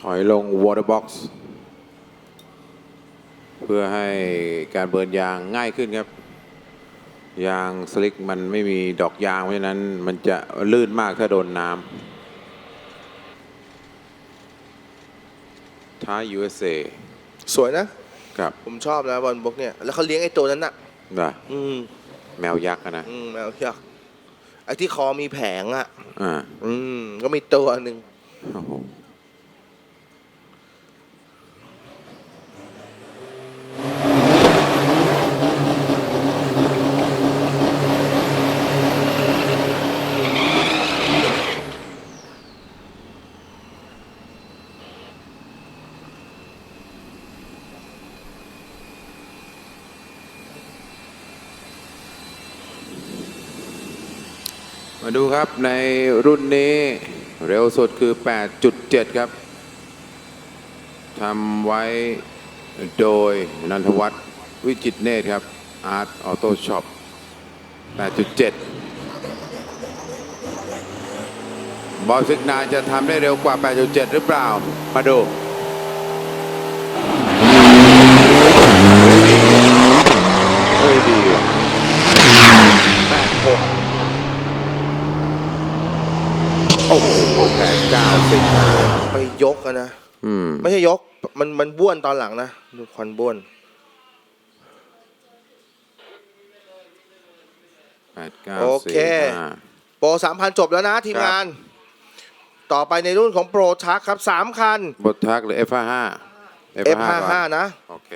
ถอยลง water box เพื่อให้การเบิร์นยางง่ายขึ้นครับ ยางสลิกมันไม่มีดอกยางเพราะฉะนั้นมันจะลื่นมากถ้าโดนน้ำท้าย USA สวยนะ ครับผมชอบนะบอลบกเนี่ย แล้วเขาเลี้ยงไอ้ตัวนั้นน่ะนะอืมแมวยักษ์อะนะอืมแมวยักษ์ไอ้ที่คอมีแผงอะอ่าอืมก็มีตัวหนึ่งโอ้โห มาดูครับในรุ่นนี้เร็วสุดคือ 8.7 ครับทำไว้โดยนันทวัฒน์วิจิตเนตรครับ อาร์ตออโต้ช็อป 8.7 บอลซิกนาจะทำได้เร็วกว่า 8.7 หรือเปล่า มาดู เฮ้ยดีว่ะ8.6 โอ้โหแปดเก้าสิบไปยกอะนะ อืม ไม่ใช่ยก มันมันบ้วนตอนหลังนะ ดูควันบ้วน แปดเก้าโอสี่เคห้า โปรสามพันจบแล้วนะทีมครับ งาน ต่อไปในรุ่นของโปรทักครับสามคัน บททักหรือ F55 F55 นะ โอเค